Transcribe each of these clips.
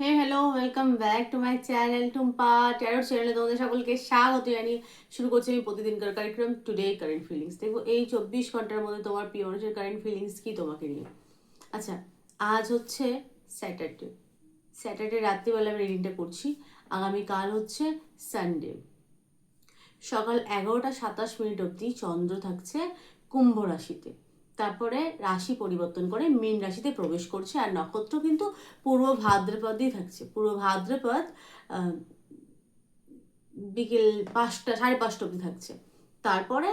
Hey hello welcome back to my channel Tumpa ট্যারোর চ্যানেলে তোমাদের সকলকে স্বাগত জানিয়ে শুরু করছি আমি প্রতিদিনকার কারিক্রম টুডে কারেন্ট ফিলিংস দেখব এই চব্বিশ ঘণ্টার মধ্যে তোমার প্রিয় কারেন্ট ফিলিংস কি তোমাকে নিয়ে? আচ্ছা আজ হচ্ছে স্যাটারডে স্যাটারডে রাত্রিবেলা আমি রিডিংটা করছি আগামীকাল হচ্ছে সানডে সকাল এগারোটা সাতাশ মিনিট অবধি চন্দ্র থাকছে কুম্ভ রাশিতে। তারপরে রাশি পরিবর্তন করে মীন রাশিতে প্রবেশ করছে, আর নক্ষত্র কিন্তু পূর্ব ভাদ্রপদেই থাকছে। পূর্ব ভাদ্রপদ বিকেল পাঁচটা, সাড়ে পাঁচটা অবধি থাকছে। তারপরে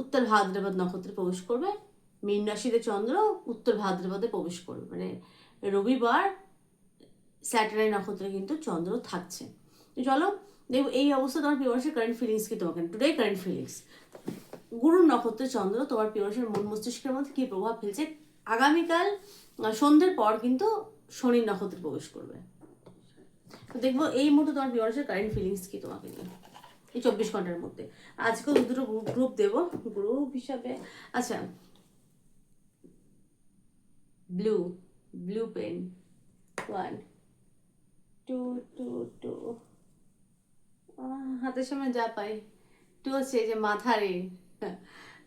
উত্তর ভাদ্রপদ নক্ষত্রে প্রবেশ করবে, মীন রাশিতে চন্দ্র উত্তর ভাদ্রপদে প্রবেশ করবে। মানে রবিবার, স্যাটারডে নক্ষত্রে কিন্তু চন্দ্র থাকছে। চলো, দেখো এই অবস্থা, তোমার মানুষের কারেন্ট ফিলিংস কি তোমাকে? টুডে কারেন্ট ফিলিংস গুরুর নক্ষত্রের চন্দ্র, তোমার মানুষের মন মস্তিষ্কের মধ্যে কি প্রভাব ফেলছে? আগামীকাল সন্ধ্যের পর কিন্তু শনির নক্ষত্রে প্রবেশ করবে। তো দেখব এই মুহূর্তে তোমার মানুষের কারেন্ট ফিলিংস কি তোমাকে নিয়ে। এই চব্বিশ ঘণ্টার মধ্যে। আজকেও দুটো গ্রুপ গ্রুপ দেবো। গ্রুপ হিসাবে আচ্ছা। Blue blue pen one two two two হাতের সামনে যা পাই। টু হচ্ছে যে মাথারে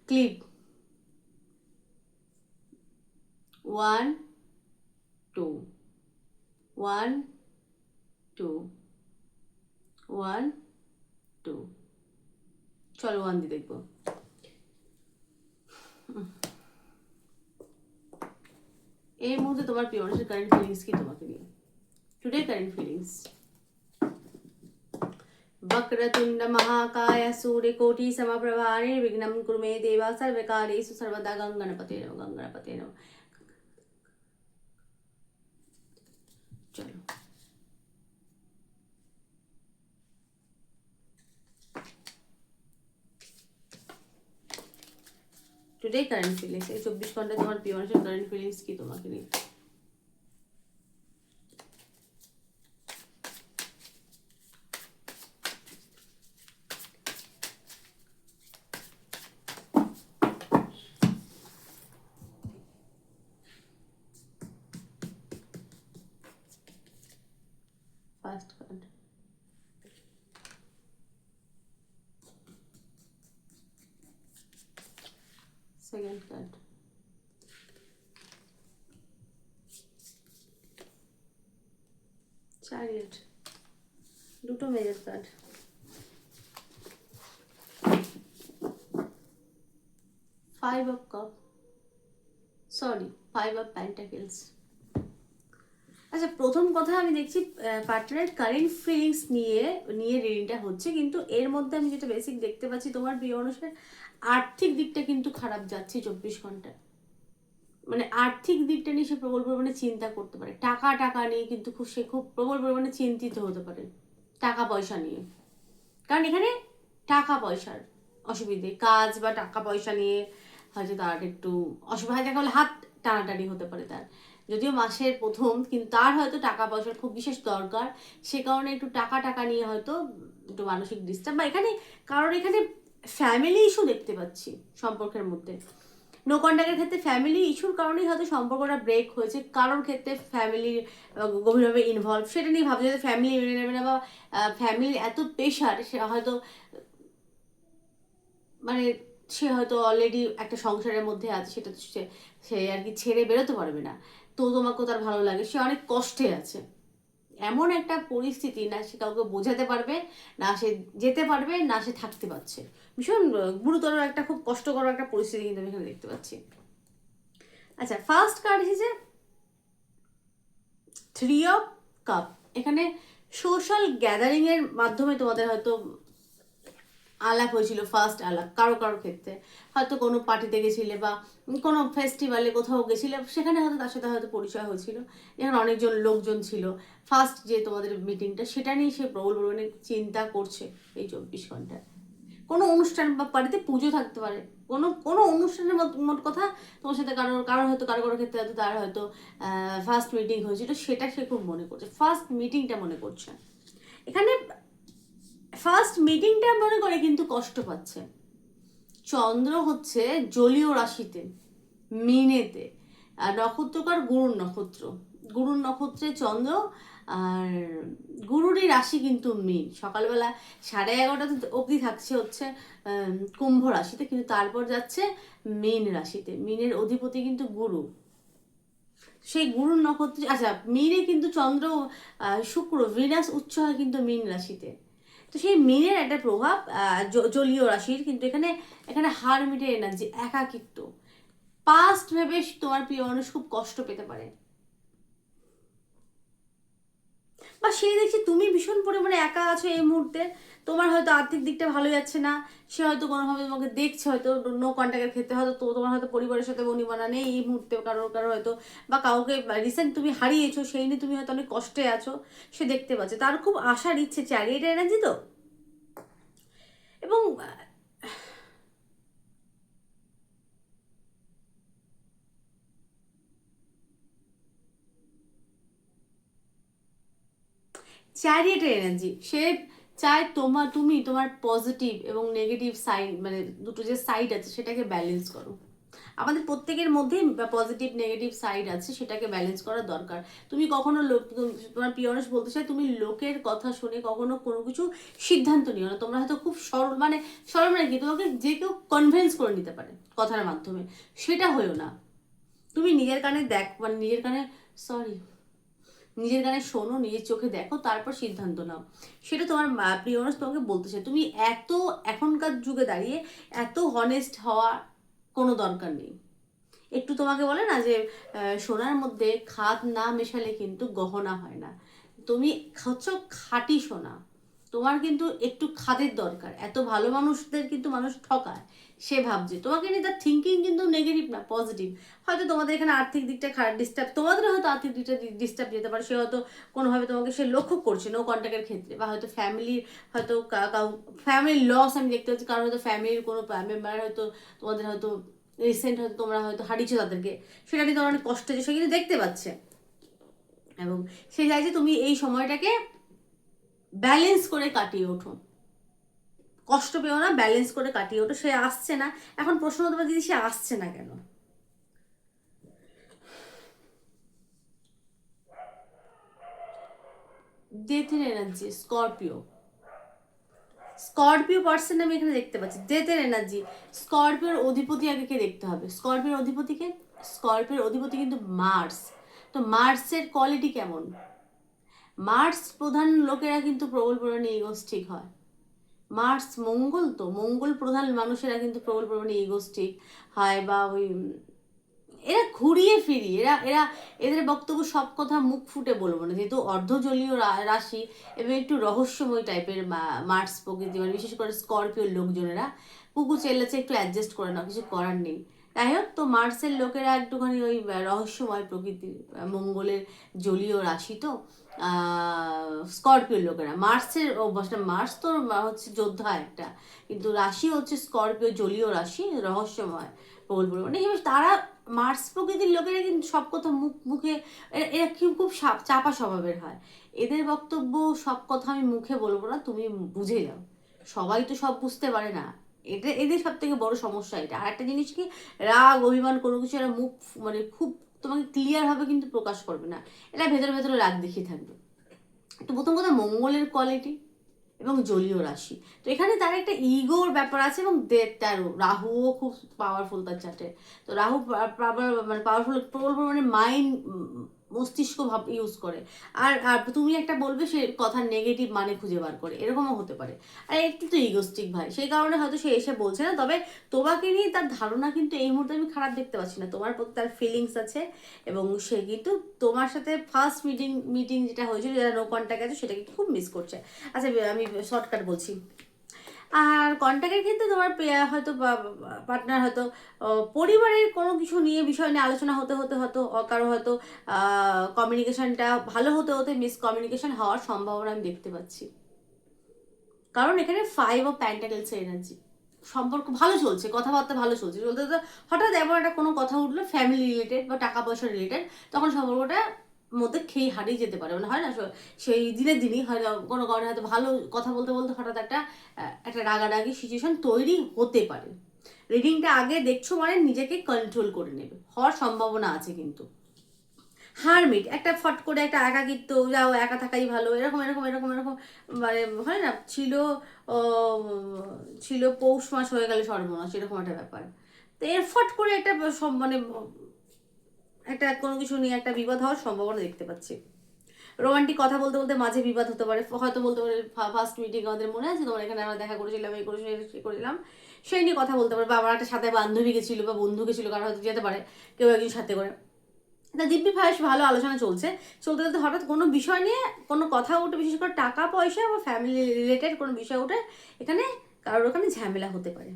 clip one two one two one two চলো ওয়ান দিয়ে দেখব। এই মুহূর্তে তোমার প্রিয় মানুষের কারেন্ট ফিলিংস কি তোমাকে নিয়ে? টুডে কারেন্ট ফিলিংস वक्रतुण्ड महाकाय सूर्यकोटि समप्रभा निर्विघ्नं कुरु मे देवा सर्वकार्येषु सर्वदा गङ्गणपते नमः गङ्गणपते नमः চলো টুডে কারেন্ট ফিলিংস এই চব্বিশ ঘন্টা তোমার প্রিয় মানুষের কারেন্ট ফিলিংস কি তোমাকে নিয়ে সেকেন্ড কার্ড চারিয়েট দুটো major card five of cup sorry five of pentacles আচ্ছা প্রথম কথা আমি দেখছি পার্টনারের কারেন্ট ফিলিংস নিয়ে নিয়ে রিডিংটা হচ্ছে কিন্তু এর মধ্যে আমি যেটা বেসিক দেখতে পাচ্ছি তোমার প্রিয় অনুসারে আর্থিক দিকটা কিন্তু খারাপ যাচ্ছে চব্বিশ ঘণ্টা মানে আর্থিক দিকটা নিয়ে সে প্রবল পরিমাণে চিন্তা করতে পারে। টাকা টাকা নিয়ে কিন্তু খুব সে খুব প্রবল পরিমাণে চিন্তিত হতে পারে টাকা পয়সা নিয়ে। কারণ এখানে টাকা পয়সার অসুবিধে। কাজ বা টাকা পয়সা নিয়ে হয়তো তার একটু অসুবিধা দেখা হলে হাত টানাটানি হতে পারে তার। যদিও মাসের প্রথম, কিন্তু তার হয়তো টাকা পয়সার খুব বিশেষ দরকার। সে কারণে একটু টাকা টাকা নিয়ে হয়তো একটু মানসিক ডিস্টার্ব বা এখানে কারণ এখানে ফ্যামিলি ইস্যু দেখতে পাচ্ছি সম্পর্কের মধ্যে। নো কন্ট্যাক্টের ক্ষেত্রে ফ্যামিলি ইস্যুর কারণেই হয়তো সম্পর্কটা ব্রেক হয়েছে। কারোর ক্ষেত্রে ফ্যামিলি গভীরভাবে ইনভলভ সেটা নিয়ে ভাবছে যে ফ্যামিলি মেনে নেবে না বা ফ্যামিলির এত প্রেশার সে হয়তো মানে সে হয়তো অলরেডি একটা সংসারের মধ্যে আছে, সেটা সে সে আর কি ছেড়ে বেরোতে পারবে না। তো তোমাকেও তার ভালো লাগে। সে অনেক কষ্টে আছে। এমন একটা পরিস্থিতি না সে কাউকে বোঝাতে পারবে, না সে যেতে পারবে, না সে থাকতে পারছে। ভীষণ গুরুতর একটা, খুব কষ্টকর একটা পরিস্থিতি কিন্তু আমি এখানে দেখতে পাচ্ছি। আচ্ছা ফার্স্ট কার্ড এসেছে থ্রি অফ কাপ এখানে সোশ্যাল গ্যাদারিংয়ের মাধ্যমে তোমাদের হয়তো আলাপ হয়েছিল ফার্স্ট আলাপ, কারও কারও ক্ষেত্রে। হয়তো কোনো পার্টিতে গেছিলে বা কোনো ফেস্টিভ্যালে কোথাও গেছিলে, সেখানে হয়তো তার সাথে হয়তো পরিচয় হয়েছিল। যেখানে অনেকজন লোকজন ছিল। ফার্স্ট যে তোমাদের মিটিংটা সেটা নিয়ে সে প্রবল পরিমাণে চিন্তা করছে এই চব্বিশ ঘন্টায়। কোনো অনুষ্ঠান বা বাড়িতে পুজো থাকতে পারে। কোনো কোনো অনুষ্ঠানের মোট কথা তোমার সাথে কারোর কারোর হয়তো, কারও কারও ক্ষেত্রে হয়তো তার হয়তো ফার্স্ট মিটিং হয়েছিল, সেটা সে খুব মনে করছে। ফার্স্ট মিটিংটা মনে করছে এখানে ফার্স্ট মিটিংটা মনে করে কিন্তু কষ্ট পাচ্ছে। চন্দ্র হচ্ছে জলীয় রাশিতে, মিনেতে। আর নক্ষত্রকার গুরুর নক্ষত্র। গুরুর নক্ষত্রে চন্দ্র আর গুরুরই রাশি কিন্তু মীন। সকালবেলা সাড়ে এগারোটা অবধি থাকছে হচ্ছে কুম্ভ রাশিতে, কিন্তু তারপর যাচ্ছে মীন রাশিতে। মিনের অধিপতি কিন্তু গুরু। সেই গুরুর নক্ষত্রে আচ্ছা মিনে কিন্তু চন্দ্র শুক্র ভিনাস উচ্চ হয় কিন্তু মিন রাশিতে। তো সেই মিনের একটা প্রভাব জলীয় রাশির, কিন্তু এখানে এখানে হার হারমিটের এনার্জি একাকিত্ব। পাস্ট ভেবে তোমার প্রিয় মানুষ খুব কষ্ট পেতে পারে বা সেই দেখছি তুমি ভীষণ পরিমাণে একা আছো এই মুহূর্তে। তোমার হয়তো আর্থিক দিকটা ভালো যাচ্ছে না, সে হয়তো কোনোভাবে তোমাকে দেখছে, হয়তো নো কন্ট্যাক্টের ক্ষেত্রে, হয়তো তো তোমার হয়তো পরিবারের সাথে বনিবানা নেই এই মুহূর্তে কারোর কারও হয়তো, বা কাউকে রিসেন্ট তুমি হারিয়েছো, সেই নিয়ে তুমি হয়তো অনেক কষ্টে আছো, সে দেখতে পাচ্ছে। তার খুব আশার ইচ্ছে চ্যারিয়েটের এনার্জি তো। এবং চ্যারিয়েটের এনার্জি সে চায় তোমার, তুমি তোমার পজিটিভ এবং নেগেটিভ সাইড মানে দুটো যে সাইড আছে সেটাকে ব্যালেন্স করো। আমাদের প্রত্যেকের মধ্যেই পজিটিভ নেগেটিভ সাইড আছে, সেটাকে ব্যালেন্স করা দরকার। তুমি কখনো লোক তোমার পিয়নেস বলতে চাই তুমি লোকের কথা শুনে কখনো কোনো কিছু সিদ্ধান্ত নিও না। তোমরা হয়তো খুব সরল মানে সরল মানে কি? তোমাকে যে কেউ কনভিন্স করে নিতে পারে কথার মাধ্যমে। সেটা হয়েও না। তুমি নিজের কানে দেখ মানে নিজের কানে সরি নিজের গানে শোনো, নিজের চোখে দেখো, তারপর সিদ্ধান্ত নাও। সেটা তোমার প্রিয় মানুষ তোমাকে বলতে চায়। তুমি এত এখনকার যুগে দাঁড়িয়ে এত হনেস্ট হওয়া কোনো দরকার নেই। একটু তোমাকে বলে না যে সোনার মধ্যে খাদ না মেশালে কিন্তু গহনা হয় না। তুমি হচ্ছে খাঁটি সোনা। তোমার কিন্তু একটু খাদের দরকার। এত ভালো মানুষদের কিন্তু মানুষ ঠকায়। সে ভাবছে। তোমাকে নিয়ে তার থিঙ্কিং কিন্তু নেগেটিভ না পজিটিভ হয়তো তোমাদের এখানে আর্থিক দিকটা খারাপ ডিস্টার্ব তোমাদের হয়তো আর্থিক দিকটা ডিস্টার্ব যেতে পারে। সে হয়তো কোনোভাবে তোমাকে সে লক্ষ্য করছে নো কন্ট্যাক্টের ক্ষেত্রে বা হয়তো ফ্যামিলির হয়তো ফ্যামিলির লস আমি দেখতে পাচ্ছি। কারণ হয়তো ফ্যামিলির কোনো মেম্বার হয়তো তোমাদের হয়তো রিসেন্ট হয়তো তোমরা হয়তো হারিয়েছো তাদেরকে। সেটা নিয়ে তোমার অনেক কষ্ট হচ্ছে সে কিন্তু দেখতে পাচ্ছে। এবং সে চাইছে তুমি এই সময়টাকে ব্যালেন্স করে কাটিয়ে ওঠো। কষ্ট পেও না ব্যালেন্স করে কাটিয়ে ওঠো। সে আসছে না। এখন প্রশ্ন হতে পারে, দিদি, সে আসছে না কেন? ডেথের এনার্জি স্করপিও স্করপিও পার্সন আমি এখানে দেখতে পাচ্ছি। ডেথের এনার্জি স্করপিওর অধিপতি আগে কে দেখতে হবে? স্করপিওর অধিপতিকে স্করপিওর অধিপতি কিন্তু মার্স তো মার্সের কোয়ালিটি কেমন? মার্স প্রধান লোকেরা কিন্তু প্রবল পরিমাণে ইগোস্টিক হয়। মার্স মঙ্গল তো, মঙ্গল প্রধান মানুষেরা কিন্তু প্রবল পরিমাণে ইগোস্টিক হয় বা ওই এরা ঘুরিয়ে ফিরিয়ে, এরা এরা, এদের বক্তব্য সব কথা মুখ ফুটে বলব না। যেহেতু অর্ধজলীয় রাশি এবং একটু রহস্যময় টাইপের মার্স প্রকৃতি মানে বিশেষ করে স্করপিও লোকজনেরা, কুকু চেল্লাচে একটু অ্যাডজাস্ট করে না কিছু করার নেই। যাই হোক, তো মার্সের লোকেরা একটুখানি ওই রহস্যময় প্রকৃতির মঙ্গলের জলীয় রাশি তো। স্করপিও লোকেরা। মার্সের অভ্যাসটা মার্স তো হচ্ছে যোদ্ধা একটা, কিন্তু রাশি হচ্ছে স্করপিও জলীয় রাশি, রহস্যময়, প্রবল এবার তারা মার্স প্রকৃতির লোকেরা কিন্তু সব কথা মুখ, মুখে এরা খুব খুব চাপা স্বভাবের হয়। এদের বক্তব্য, সব কথা আমি মুখে বলব না, তুমি বুঝে যাও। সবাই তো সব বুঝতে পারে না। এটা এদের সব থেকে বড় সমস্যা এটা। আর একটা জিনিস কি, রাগ, অভিমান কোনো কিছু এরা মুখ মানে খুব তোমাকে ক্লিয়ার ভাবে কিন্তু প্রকাশ করবে না। এটা ভেতরে ভেতরে রাগ দেখিয়ে থাকবে। তো প্রথম কথা মঙ্গলের কোয়ালিটি এবং জলীয় রাশি। তো এখানে তার একটা ইগোর ব্যাপার আছে এবং তেরো রাহুও খুব পাওয়ারফুল তার চাটে তো রাহু মানে পাওয়ারফুল প্রবল মানে মাইন্ড মস্তিষ্ক ভাব ইউজ করে। আর আর তুমি একটা বলবে সে কথার নেগেটিভ মানে খুঁজে বার করে। এরকমও হতে পারে। আর একটু তো ইগোস্টিক ভাই। সেই কারণে হয়তো সে এসে বলছে না। তবে তোমাকে নিয়ে তার ধারণা কিন্তু এই মুহূর্তে আমি খারাপ দেখতে পাচ্ছি না। তোমার প্রতি তার ফিলিংস আছে এবং সে কিন্তু তোমার সাথে ফার্স্ট মিটিং মিটিং যেটা হয়েছিল যেটা নো কন্ট্যাক্ট আছে, সেটাকে খুব মিস করছে। আচ্ছা আমি শর্টকাট বলছি। আর কন্ট্যাক্টের ক্ষেত্রে তোমার হয়তো পার্টনার হয়তো পরিবারের কোনো কিছু নিয়ে, বিষয় নিয়ে আলোচনা হতে হতে, হয়তো কারও হয়তো কমিউনিকেশনটা ভালো হতে হতে মিস কমিউনিকেশন হওয়ার সম্ভাবনা আমি দেখতে পাচ্ছি। কারণ এখানে ফাইভ অফ প্যান্টাকেলস এনার্জি সম্পর্ক ভালো চলছে, কথাবার্তা ভালো চলছে। চলতে হঠাৎ এমন একটা কোনো কথা উঠল ফ্যামিলি রিলেটেড বা টাকা পয়সা রিলেটেড তখন সম্পর্কটা মধ্যে খেয়ে হারিয়ে যেতে পারে। মানে হয় না, সেই দিনের দিনই হয়তো কোনো কারণে হয়তো ভালো কথা বলতে বলতে হঠাৎ একটা একটা রাগারাগি সিচুয়েশন তৈরি হতে পারে। রিডিংটা আগে দেখছ মানে নিজেকে কন্ট্রোল করে নেবে। হওয়ার সম্ভাবনা আছে কিন্তু। হারমিট একটা ফট করে একটা একাকিত্ব, যাও, একা থাকাই ভালো, এরকম এরকম এরকম এরকম মানে হয় না, ছিল ছিল পৌষ মাস হয়ে গেলে সর্বনাশ, এরকম একটা ব্যাপার। তো এর ফট করে একটা মানে একটা কোনো কিছু নিয়ে একটা বিবাদ হওয়ার সম্ভাবনা দেখতে পাচ্ছি। রোমান্টিক কথা বলতে বলতে মাঝে বিবাদ হতে পারে। হয়তো বলতে পারে ফার্স্ট মিটিং আমাদের মনে আছে, তোমার এখানে আমরা দেখা করেছিলাম এই করেছিলাম এই করেছিলাম সেই নিয়ে কথা বলতে পারে, বা আমার একটা সাথে বান্ধবী গেছিল বা বন্ধু গেছিল কারও হয়তো যেতে পারে, কেউ একজন সাথে করে। তা দিব্যি ভাইস ভালো আলোচনা চলছে। চলতে চলতে হঠাৎ কোনো বিষয় নিয়ে কোনো কথা উঠে, বিশেষ করে টাকা, পয়সা বা ফ্যামিলি রিলেটেড কোনো বিষয় উঠে, এখানে কারোর ওখানে ঝামেলা হতে পারে।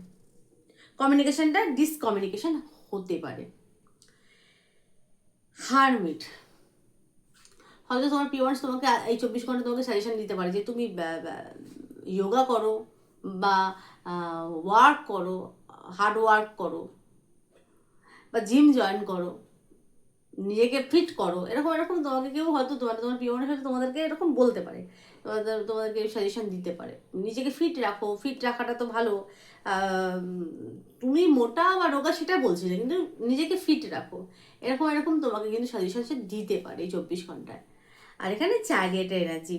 কমিউনিকেশনটা ডিসকমিউনিকেশন হতে পারে। হারমিট হয়তো তোমার পিওয়ার্স তোমাকে, এই চব্বিশ ঘণ্টা তোমাকে সাজেশন দিতে পারে যে তুমি যোগা করো বা ওয়ার্ক করো হার্ড ওয়ার্ক করো বা জিম জয়েন করো, নিজেকে ফিট করো, এরকম এরকম তোমাকে কেউ হয়তো তোমার তোমার পিওনের হয়তো তোমাদেরকে এরকম বলতে পারে। তোমাদের, তোমাদেরকে সাজেশন দিতে পারে। নিজেকে ফিট রাখো ফিট রাখাটা তো ভালো। তুমি মোটা বা রোগা সেটা বলছি না কিন্তু নিজেকে ফিট রাখো। এরকম এরকম তোমাকে কিন্তু সাজেশন সে দিতে পারে এই চব্বিশ ঘন্টায়। আর এখানে চাগেটা এনার্জি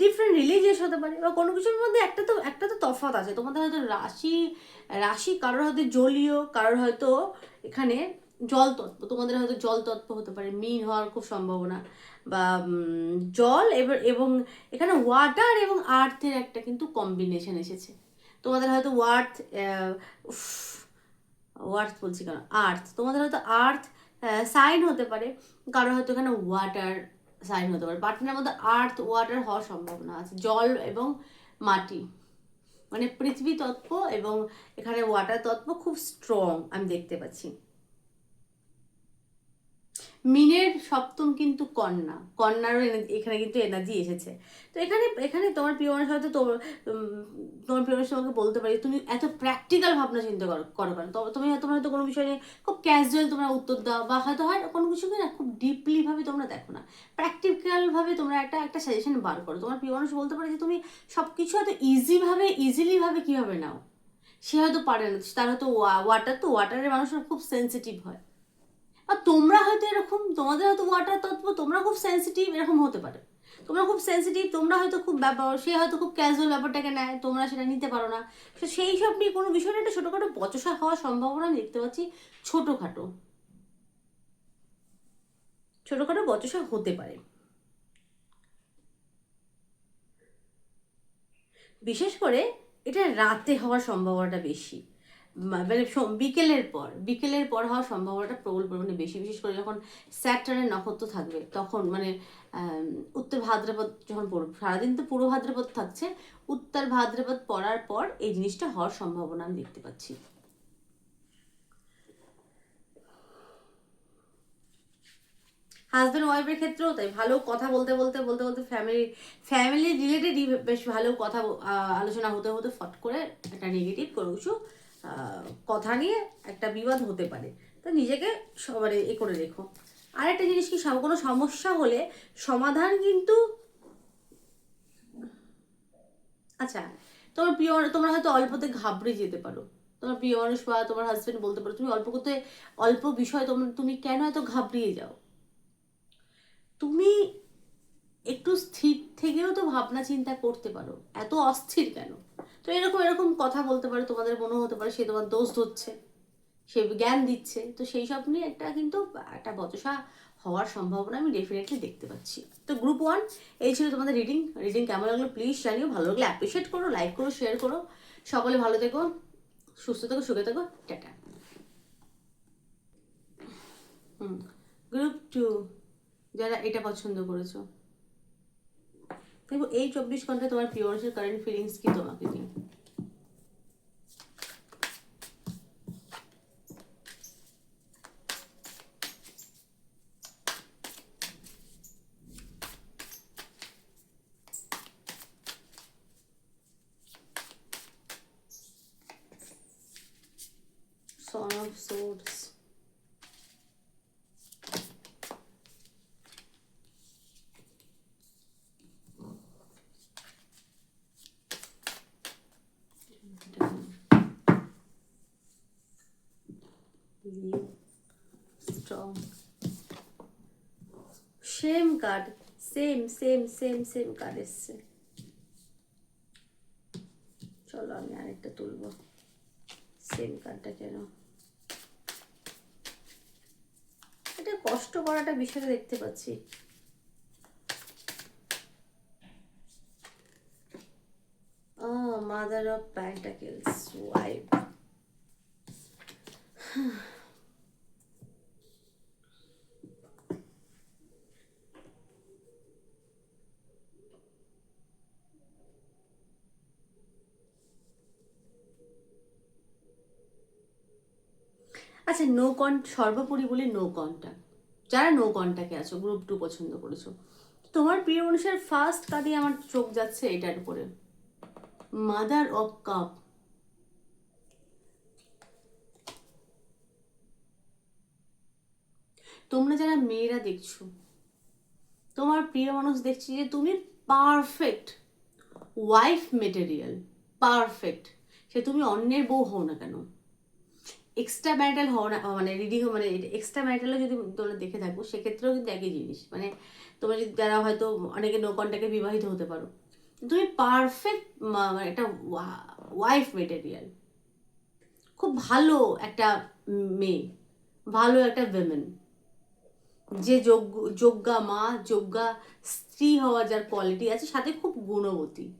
ডিফারেন্ট রিলিজিয়াস হতে পারে। বা কোনো কিছুর মধ্যে একটা তো একটা তো তফাৎ আছে। তোমাদের হয়তো রাশি রাশি কারোর হয়তো জলীয়, কারোর হয়তো এখানে জল তত্ত্ব তোমাদের হয়তো জল তত্ত্ব হতে পারে, মিন হওয়ার খুব সম্ভাবনা। বা জল এবার, এবং এখানে ওয়াটার এবং আর্থের একটা কিন্তু কম্বিনেশন এসেছে। তোমাদের হয়তো ওয়ার্থ ওয়ার্থ বলছি কেন? আর্থ তোমাদের হয়তো আর্থ সাইন হতে পারে। কারোর হয়তো এখানে ওয়াটার সাইন হতে পারে। পার্টনারের মধ্যে আর্থ ওয়াটার হওয়ার সম্ভাবনা আছে। জল এবং মাটি। মানে পৃথিবী তত্ত্ব এবং এখানে ওয়াটার তত্ত্ব খুব স্ট্রং আমি দেখতে পাচ্ছি। মিনের সপ্তম কিন্তু কন্যা। কন্যারও এখানে কিন্তু এনার্জি এসেছে। তো এখানে এখানে তোমার প্রিয় মানুষ হয়তো তোমার তোমার প্রিয় মানুষ তোমাকে বলতে পারি তুমি এত প্র্যাকটিক্যাল ভাবনা চিন্তা করো করো তবে তুমি হয়তো হয়তো কোনো বিষয় খুব ক্যাজুয়াল তোমরা উত্তর দাও বা হয়তো হয় কোনো কিছুকে না খুব ডিপলিভাবে তোমরা দেখো না। প্র্যাকটিক্যালভাবে তোমরা একটা একটা সাজেশন বার করো। তোমার প্রিয় মানুষ বলতে পারে যে তুমি সব কিছু হয়তো ইজিভাবে ইজিলিভাবে কীভাবে নাও? সে হয়তো পারে না। তার হয়তো ওয়াটার তো ওয়াটারের মানুষরা খুব সেন্সিটিভ হয়। আর তোমরা হয়তো এরকম, তোমাদের হয়তো ওয়াটার তত্ত্ব, তোমরা খুব সেন্সিটিভ এরকম হতে পারে। তোমরা খুব সেন্সিটিভ তোমরা হয়তো খুব ব্যাপার সে হয়তো খুব ক্যাজুয়াল ব্যাপারটাকে নেয়, তোমরা সেটা নিতে পারো না। তো সেই সব নিয়ে কোনো বিষয়ে একটা ছোটোখাটো বচসা হওয়ার সম্ভাবনা আমি দেখতে পাচ্ছি ছোটোখাটো। ছোটোখাটো বচসা হতে পারে। বিশেষ করে এটা রাতে হওয়ার সম্ভাবনাটা বেশি। মানে বিকেলের পর বিকেলের পর হওয়ার সম্ভাবনাটা প্রবল পরিমাণে বেশি। বিশেষ করে যখন স্যাটারের নক্ষত্র থাকবে, তখন মানে উত্তর ভাদ্রপদ যখন সারাদিন তো পুরো ভাদ্রপদ থাকছে, উত্তর ভাদ্রপদ পড়ার পর এই জিনিসটা হওয়ার সম্ভাবনা আমি দেখতে পাচ্ছি। হাজব্যান্ড ওয়াইফের ক্ষেত্রেও তাই, ভালো কথা বলতে বলতে বলতে বলতে ফ্যামিলি ফ্যামিলি রিলেটেডই বেশ ভালো কথা আলোচনা হতে হতে ফট করে একটা নেগেটিভ কোনো কিছু কথা নিয়ে একটা বিবাদ হতে পারে। তো নিজেকে সবারে এ করে রেখো। আর একটা জিনিস কি কোনো সমস্যা হলে সমাধান কিন্তু আচ্ছা তোমার প্রিয়, তোমরা হয়তো অল্পতে ঘাবড়ে যেতে পারো। তোমার প্রিয় মানুষ বা তোমার হাজব্যান্ড বলতে পারো, তুমি অল্প করতে, অল্প বিষয় তোমার তুমি কেন এত ঘাবড়িয়ে যাও? তুমি একটু স্থির থেকেও তো ভাবনা চিন্তা করতে পারো। এত অস্থির কেন? তো এরকম এরকম কথা বলতে পারে, তোমাদের মনে হতে পারে, সে তোমার দোষ ধরছে, সে জ্ঞান দিচ্ছে। তো সেই সব নিয়ে একটা কিন্তু একটা বচসা হওয়ার সম্ভাবনা আমি ডেফিনেটলি দেখতে পাচ্ছি। তো গ্রুপ ওয়ান এই ছিল তোমাদের রিডিং রিডিং কেমন লাগল প্লিজ জানিও, ভালো লাগলে অ্যাপ্রিসিয়েট করো লাইক করো শেয়ার করো। সকলে ভালো থেকো, সুস্থ থেকো, সুখে থেকো, টাটা। হুম গ্রুপ টু যারা এটা পছন্দ করেছ। দেখো এই চব্বিশ ঘন্টায় তোমার প্রিয় মানুষের কারেন্ট ফিলিংস কি তোমাকে নিয়ে Leo strong same card same same same same card এসছে। চলো আমি আরেকটা তুলবো। সেম কার্ডটা কেন? এটা কষ্ট করাটা বিষয়টা দেখতে পাচ্ছি। Oh, mother of pentacles, আচ্ছা নো কন সর্বোপরি বলি নো কন্ট্যাক্ট যারা নো কন্ট্যাক্টে আছো গ্রুপ টু পছন্দ করেছ। তোমার প্রিয় মানুষের ফার্স্ট কার্ডে আমার চোখ যাচ্ছে এটার উপরে। মাদার অফ কাপ তোমরা যারা মেয়েরা দেখছ, তোমার প্রিয় মানুষ দেখছি যে তুমি পারফেক্ট ওয়াইফ মেটেরিয়াল পারফেক্ট সে তুমি অন্যের বউ হও না কেন? এক্সট্রা ম্যারিটাল হও না মানে রিডি মানে এক্সট্রা ম্যারিটালও যদি তোমরা দেখে থাকো, সেক্ষেত্রেও কিন্তু একই জিনিস। মানে তোমরা যদি, যারা হয়তো অনেকে নো কন্ট্যাক্টে বিবাহিত হতে পারো। তুমি পারফেক্ট মানে একটা ওয়াইফ মেটেরিয়াল খুব ভালো একটা মেয়ে, ভালো একটা উইমেন যে যোগ্য, যোগ্যা মা, যোগ্যা স্ত্রী হওয়ার যার কোয়ালিটি আছে, সাথে খুব গুণবতী।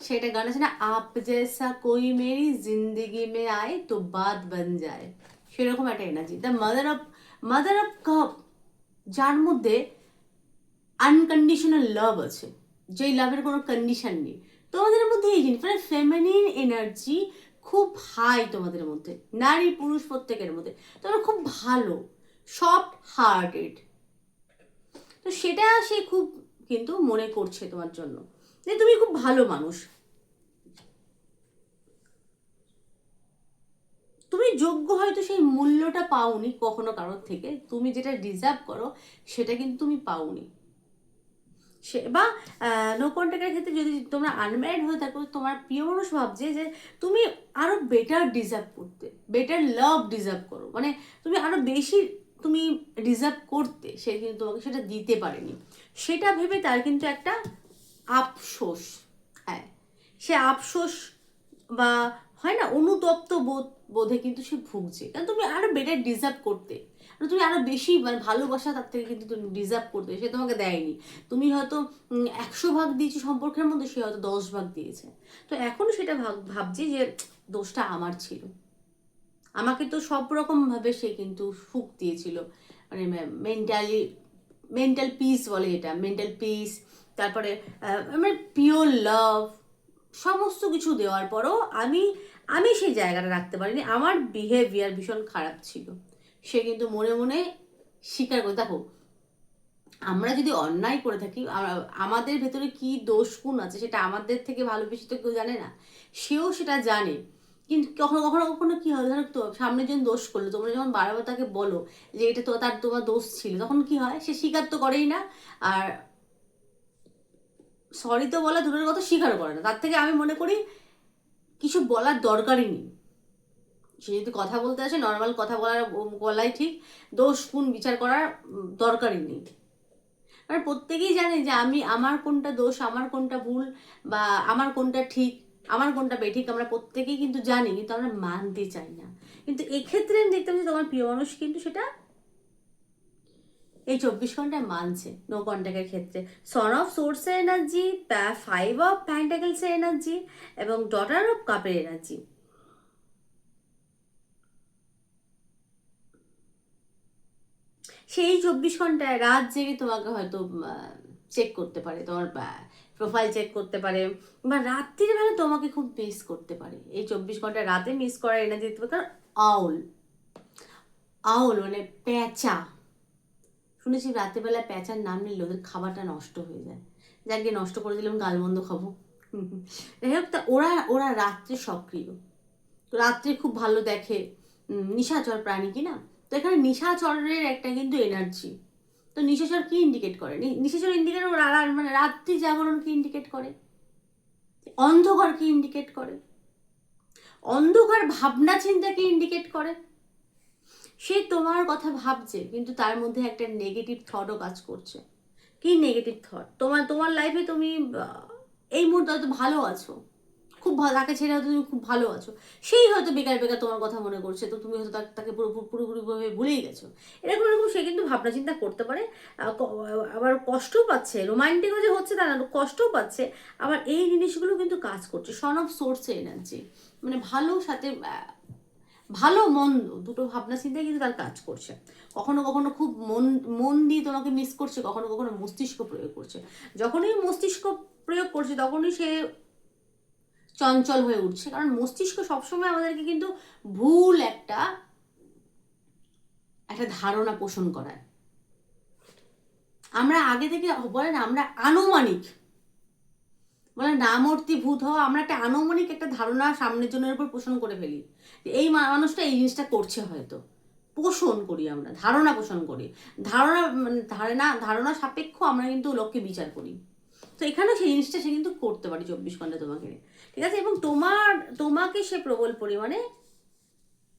সেটা গান আছে না আপ জেসা কই মেরি জিন্দগি মে আয় তো বাদ বন যায় সেরকম একটা energy the mother of mother of cup যার মধ্যে আনকন্ডিশনাল লাভ আছে যেই লাভের কোনো কন্ডিশন নেই তোমাদের মধ্যে এই জিনিস মানে ফেমিনিন এনার্জি খুব হাই তোমাদের মধ্যে নারী পুরুষ প্রত্যেকের মধ্যে তোমরা খুব ভালো সফট হার্টেড তো সেটা সে খুব কিন্তু মনে করছে তোমার জন্য যে তুমি খুব ভালো মানুষ। তুমি যোগ্য হয়তো সেই মূল্যটা পাওনি কখনো কারোর থেকে। তুমি যেটা ডিজার্ভ করো, সেটা কিন্তু তুমি পাওনি। সে বা নো কন্ট্যাক্টের ক্ষেত্রে যদি তোমরা আনম্যারিড হয়ে থাকো, তোমার প্রিয় মানুষ ভাবছে যে তুমি আরও বেটার ডিজার্ভ করতে বেটার লাভ ডিজার্ভ করো। মানে তুমি আরও বেশি তুমি ডিজার্ভ করতে, সে কিন্তু তোমাকে সেটা দিতে পারেনি। সেটা ভেবে তার কিন্তু একটা আফসোস হ্যাঁ সে আফসোস বা হয় না অনুতপ্ত বোধ, বোধে কিন্তু সে ভুগছে। কারণ তুমি আরও বেটার ডিজার্ভ করতে। তুমি আরও বেশি মানে ভালোবাসা তার থেকে কিন্তু তুমি ডিজার্ভ করতে। সে তোমাকে দেয়নি। তুমি হয়তো একশো ভাগ দিয়েছি সম্পর্কের মধ্যে, সে হয়তো দশ ভাগ দিয়েছে। তো এখনও সেটা ভাব, ভাবছি যে দোষটা আমার ছিল। আমাকে তো সব রকমভাবে সে কিন্তু সুখ দিয়েছিল। মানে মেন্টালি মেন্টাল পিস বলে এটা মেন্টাল পিস তারপরে মানে পিওর লাভ সমস্ত কিছু দেওয়ার পরও আমি আমি সেই জায়গাটা রাখতে পারিনি। আমার বিহেভিয়ার ভীষণ খারাপ ছিল। সে কিন্তু মনে মনে স্বীকার করে, দেখো, আমরা যদি অন্যায় করে থাকি আমাদের ভেতরে কি দোষ গুণ আছে সেটা আমাদের থেকে ভালো বেশি তো কেউ জানে না। সেও সেটা জানে। কিন্তু কখনো কখনো কখনো কি হয় ধরো তো, সামনে জন দোষ করল, তোমরা যখন বারবার তাকে বলো যে এটা তো তার, তোমার দোষ ছিল, তখন কি হয়? সে স্বীকার তো করেই না। আর সরি তো বলা দূরের কথা স্বীকার করে না। তার থেকে আমি মনে করি, কিছু বলার দরকারই নেই। সে যদি কথা বলতে আসে নর্মাল কথা বলার বলাই ঠিক, দোষ কোন বিচার করার দরকারই নেই। কারণ প্রত্যেকেই জানে যে আমি, আমার কোনটা দোষ, আমার কোনটা ভুল বা আমার কোনটা ঠিক, আমার কোনটা বেঠিক, আমরা প্রত্যেকেই কিন্তু জানি, কিন্তু আমরা মানতে চাই না। কিন্তু এক্ষেত্রে আমি দেখতে পাচ্ছি তোমার প্রিয় মানুষ কিন্তু সেটা এই চব্বিশ ঘন্টায় মানছে নো কন্ট্যাক্টের ক্ষেত্রে। সন অফ সোর্সের এনার্জি ফাইভ অফ প্যান্টাকেলসের এনার্জি এবং ডটার অফ কাপের এনার্জি সেই চব্বিশ ঘন্টায় রাত জেগে তোমাকে হয়তো চেক করতে পারে, তোমার প্রোফাইল চেক করতে পারে বা রাত্রির বেলা তোমাকে খুব মিস করতে পারে। এই চব্বিশ ঘণ্টা রাতে মিস করার এনার্জি দিতে পারে কারণ আউল। আউল মানে প্যাঁচা শুনেছি রাতেরবেলা প্যাঁচার নাম নিলে ওদের খাবারটা নষ্ট হয়ে যায়। যাকে নষ্ট করে দিলাম গালমন্দ খাব। যাই হোক, তা ওরা ওরা রাত্রে সক্রিয়। তো রাত্রে খুব ভালো দেখে নিশাচর প্রাণী কি না? তো এখানে নিশাচরের একটা কিন্তু এনার্জি তো নিশাচর কি ইন্ডিকেট করে? নিশাচর ইন্ডিকেট মানে রাত্রি জাগরণ কি ইন্ডিকেট করে? অন্ধকার কি ইন্ডিকেট করে? অন্ধকার ভাবনা চিন্তা চিন্তাকে ইন্ডিকেট করে? সে তোমার কথা ভাবছে, কিন্তু তার মধ্যে একটা নেগেটিভ থটও কাজ করছে। কি নেগেটিভ থট তোমার তোমার লাইফে তুমি এই মুহূর্তে হয়তো ভালো আছো। খুব ভালো তাকে ছেড়ে হয়তো তুমি খুব ভালো আছো। সেই হয়তো বেকার বেকার তোমার কথা মনে করছে, তো তুমি হয়তো তাকে- তাকে পুরো পুরোপুরিভাবে ভুলেই গেছো। এরকম এরকম সে কিন্তু ভাবনা চিন্তা করতে পারে। আবার কষ্টও পাচ্ছে রোমান্টিকও যে হচ্ছে তা না কষ্টও পাচ্ছে। আবার এই জিনিসগুলো কিন্তু কাজ করছে সন অফ সোর্সে এনার্জি মানে ভালো সাথে ভালো, মন্দ, দুটো ভাবনা চিন্তায় কিন্তু তার কাজ করছে। কখনো কখনো খুব মন মন দিয়ে তোমাকে মিস করছে, কখনো কখনো মস্তিষ্ক প্রয়োগ করছে। যখনই মস্তিষ্ক প্রয়োগ করছে, তখনই সে চঞ্চল হয়ে উঠছে। কারণ মস্তিষ্ক সবসময় আমাদেরকে কিন্তু ভুল একটা একটা ধারণা পোষণ করায়। আমরা আগে থেকে বলেন আমরা আনুমানিক বলে নামূর্তি ভূত হওয়া আমরা একটা আনুমানিক একটা ধারণা সামনের জনের উপর পোষণ করে ফেলি। এই মানুষটা এই জিনিসটা করছে হয়তো। পোষণ করি আমরা, ধারণা পোষণ করি। ধারণা মানে ধারণা ধারণা সাপেক্ষ আমরা কিন্তু লোককে বিচার করি। তো এখানেও সেই জিনিসটা সে কিন্তু করতে পারে চব্বিশ ঘণ্টা তোমাকে। ঠিক আছে? এবং তোমার, তোমাকে সে প্রবল পরিমাণে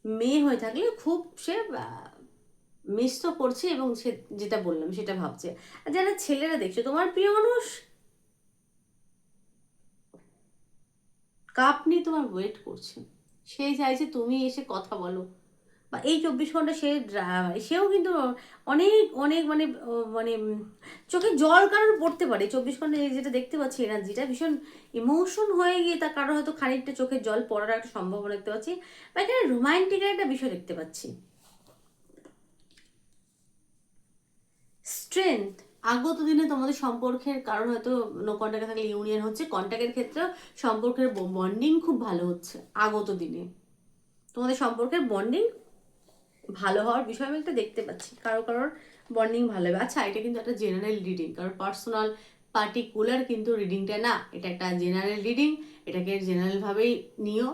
মেয়ে হয়ে থাকলে খুব সে মিস তো করছে এবং সে যেটা বললাম সেটা ভাবছে। আর যারা ছেলেরা দেখছে, তোমার প্রিয় মানুষ কাপ নিয়ে তোমার ওয়েট করছে। সে চাইছে তুমি এসে কথা বলো। বা এই চব্বিশ ঘণ্টা সে সেও কিন্তু অনেক অনেক মানে মানে চোখে জল কারোর পড়তে পারে। চব্বিশ ঘণ্টা যেটা দেখতে পাচ্ছি, এনার্জিটা ভীষণ ইমোশন হয়ে গিয়ে তার কারও হয়তো খানিকটা চোখে জল পড়ার একটা সম্ভাবনা দেখতে পাচ্ছি। বা এখানে রোমান্টিকের একটা বিষয় দেখতে পাচ্ছি। স্ট্রেংথ আগত দিনে তোমাদের সম্পর্কের কারণ হয়তো নো কন্ট্যাক্টে থাকলে ইউনিয়ন হচ্ছে কন্ট্যাক্টের ক্ষেত্রে সম্পর্কের বন্ডিং খুব ভালো হচ্ছে আগত দিনে। তোমাদের সম্পর্কের বন্ডিং ভালো হওয়ার বিষয় আমি একটা দেখতে পাচ্ছি। কারও কারোর বন্ডিং ভালো হবে আচ্ছা এটা কিন্তু একটা জেনারেল রিডিং কারণ পার্সোনাল পার্টিকুলার কিন্তু রিডিংটা না, এটা একটা জেনারেল রিডিং এটাকে জেনারেলভাবেই নিও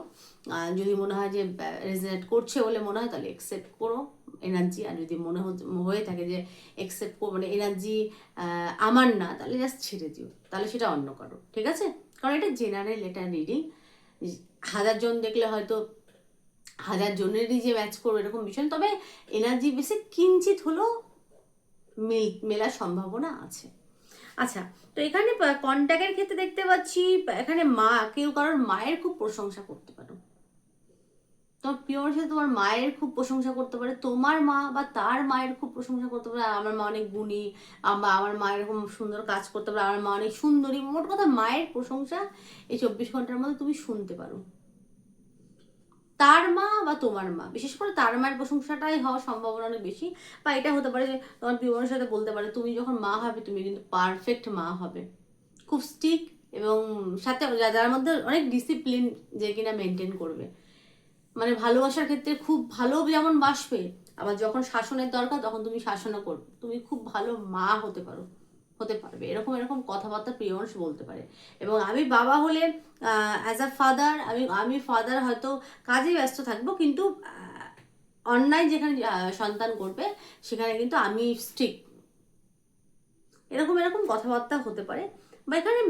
যদি মনে হয় যে রেজনেট করছে বলে মনে হয়, তাহলে একসেপ্ট করো এনার্জি আর যদি মনে হয়ে থাকে যে একসেপ্ট মানে এনার্জি আমার না, তাহলে জাস্ট ছেড়ে দিও। তাহলে সেটা অন্য করো, ঠিক আছে? কারণ এটা জেনারেল এটা রিডিং হাজার জন দেখলে হয়তো হাজার জনেরই যে ম্যাচ করবে, এরকম বিষয় তবে এনার্জি বেশি কিঞ্চিত হলেও মিল, মেলার সম্ভাবনা আছে। আচ্ছা তো এখানে কন্ট্যাক্টের ক্ষেত্রে দেখতে পাচ্ছি, এখানে মা, কেউ কারোর মায়ের খুব প্রশংসা করতে পারো। তোমার মানুষের সাথে তোমার মায়ের খুব প্রশংসা করতে পারে, তোমার মা বা তার মায়ের খুব প্রশংসা করতে পারে আমার মা অনেক গুণী বা আমার মা এরকম সুন্দর কাজ করতে পারে, আমার মা অনেক সুন্দরী। মোট কথা মায়ের প্রশংসা এই চব্বিশ ঘণ্টার মধ্যে তুমি শুনতে পারো। তার মা বা তোমার মা, বিশেষ করে তার মায়ের প্রশংসাটাই হওয়ার সম্ভাবনা অনেক বেশি, বা এটা হতে পারে যে তোমার মানুষের সাথে বলতে পারে, তুমি যখন মা হবে, তুমি কিন্তু পারফেক্ট মা হবে। খুব স্টিক এবং সাথে যার মধ্যে অনেক ডিসিপ্লিন যে কিনা মেনটেন করবে। মানে ভালোবাসার ক্ষেত্রে খুব ভালো যেমন বাসবে, আবার যখন শাসনের দরকার তখন তুমি শাসনও করবে। তুমি খুব ভালো মা হতে পারো, হতে পারবে। এরকম এরকম কথাবার্তা প্রিয় মানুষ বলতে পারে। এবং আমি বাবা হলে অ্যাজ আ ফাদার আমি আমি ফাদার হয়তো কাজে ব্যস্ত থাকব, কিন্তু অন্যায় যেখানে সন্তান করবে, সেখানে কিন্তু আমি স্ট্রিক এরকম এরকম কথাবার্তা হতে পারে। বা এখানে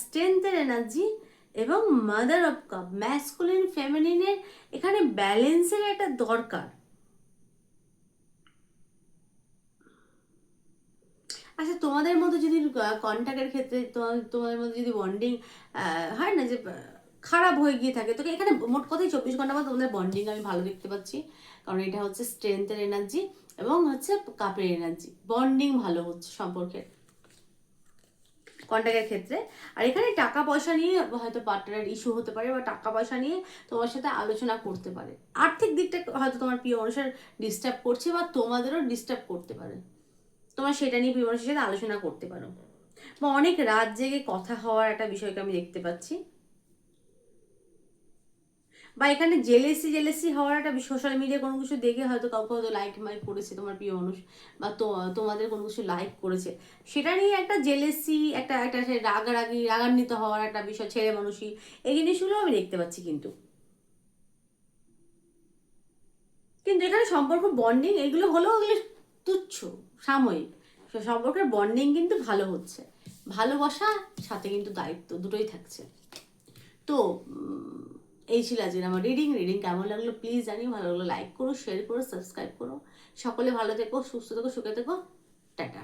স্ট্রেংথের এনার্জি এবং মাদার অফ কাপ ম্যাসকুলিন ফেমিনিনের এখানে ব্যালেন্সের একটা দরকার। আচ্ছা তোমাদের মধ্যে যদি কন্ট্যাক্টের ক্ষেত্রে তোমাদের তোমাদের মধ্যে যদি বন্ডিং হয় না যে, খারাপ হয়ে গিয়ে থাকে তো এখানে মোট কথাই চব্বিশ ঘণ্টা পর তোমাদের বন্ডিং আমি ভালো দেখতে পাচ্ছি। কারণ এটা হচ্ছে স্ট্রেংথের এনার্জি এবং হচ্ছে কাপের এনার্জি বন্ডিং ভালো হচ্ছে সম্পর্কের কন্ট্যাক্টের ক্ষেত্রে। আর এখানে টাকা পয়সা নিয়ে হয়তো পার্টনারের ইস্যু হতে পারে বা টাকা পয়সা নিয়ে তোমার সাথে আলোচনা করতে পারে। আর্থিক দিকটা হয়তো তোমার প্রিয় মানুষের ডিস্টার্ব করছে বা তোমাদেরও ডিস্টার্ব করতে পারে। তোমার সেটা নিয়ে প্রিয় মানুষের সাথে আলোচনা করতে পারো। বা অনেক রাত জেগে কথা হওয়ার একটা বিষয়কে আমি দেখতে পাচ্ছি। বা এখানে জেলেসি জেলেসি হওয়ার একটা সোশ্যাল মিডিয়া কোনো কিছু দেখে হয়তো কাউকে হয়তো লাইক মাইক করেছে তোমার প্রিয় মানুষ বা তো, তোমাদের কোনো কিছু লাইক করেছে। সেটা নিয়ে একটা জেলেসি, একটা একটা রাগারাগি, রাগান্বিত হওয়ার একটা বিষয়, ছেলে মানুষই, এই জিনিসগুলো আমি দেখতে পাচ্ছি কিন্তু। কিন্তু এখানে সম্পর্ক বন্ডিং এগুলো হলেও এগুলো তুচ্ছ, সাময়িক। সম্পর্কের বন্ডিং কিন্তু ভালো হচ্ছে। ভালোবাসা সাথে কিন্তু দায়িত্ব দুটোই থাকছে। তো এই ছিল আজকের আমার রিডিং রিডিং কেমন লাগল প্লিজ জানিও, ভালো লাগল লাইক করো শেয়ার করো সাবস্ক্রাইব করো। সকলে ভালো থেকো, সুস্থ থেকো, সুখে থেকো। টাটা।